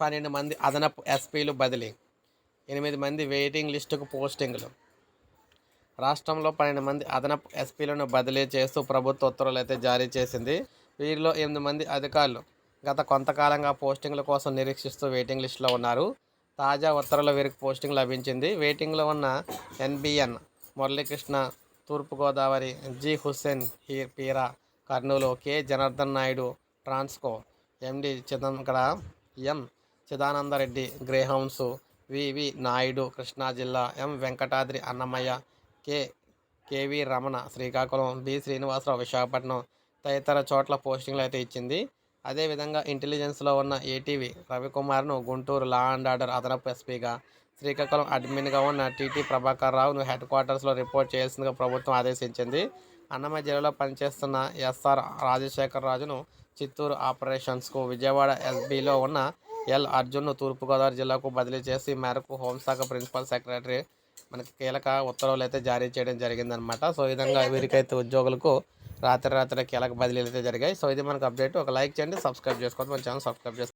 పన్నెండు మంది అదనపు ఎస్పీలు బదిలీ. ఎనిమిది మంది వెయిటింగ్ లిస్టుకు పోస్టింగ్లు. రాష్ట్రంలో పన్నెండు మంది అదనపు ఎస్పీలను బదిలీ చేస్తూ ప్రభుత్వ ఉత్తర్వులు అయితే జారీ చేసింది. వీరిలో ఎనిమిది మంది అధికారులు గత కొంతకాలంగా పోస్టింగ్ల కోసం నిరీక్షిస్తూ వెయిటింగ్ లిస్టులో ఉన్నారు. తాజా ఉత్తర్వుల వీరికి పోస్టింగ్ లభించింది. వెయిటింగ్లో ఉన్న NBN Muralikrishna Thurpu Godavari G Hussain Heer Peera Kurnool K Janardhan Naidu Transco MD చిదంకడ M Chidanandareddy Greyhounds VV Naidu Krishna జిల్లా M. Venkatadri Annamayya K. KV Ramana Srikakulam B Srinivasarao Visakhapatnam తదితర చోట్ల పోస్టింగ్లు అయితే ఇచ్చింది. అదేవిధంగా ఇంటెలిజెన్స్లో ఉన్న ఏటీవీ రవికుమార్ను గుంటూరు లా అండ్ ఆర్డర్ అదనపు ఎస్పీగా శ్రీకాకుళం అడ్మిన్గా ఉన్న టీటీ ప్రభాకర్ రావును హెడ్ క్వార్టర్స్లో రిపోర్ట్ చేయాల్సిందిగా ప్రభుత్వం ఆదేశించింది. అన్నమయ్య జిల్లాలో పనిచేస్తున్న ఎస్ఆర్ రాజశేఖర్ రాజును చిత్తూరు ఆపరేషన్స్కు విజయవాడ ఎస్బీలో ఉన్న ఎల్ అర్జున్ను తూర్పుగోదావరి జిల్లాకు బదిలీ చేసి ఈ మేరకు హోంశాఖ ప్రిన్సిపల్ సెక్రటరీ మనకి కీలక ఉత్తర్వులు అయితే జారీ చేయడం జరిగిందనమాట సో ఈ విధంగా వీరికైతే ఉద్యోగులకు రాత్రి రాత్రి కీలక బదిలీలు అయితే జరిగాయి. సో ఇది మనకు అప్డేట్. ఒక లైక్ చేయండి సబ్స్క్రైబ్ చేసుకోండి. మన ఛానల్ సబ్స్క్రైబ్ చేసుకోండి.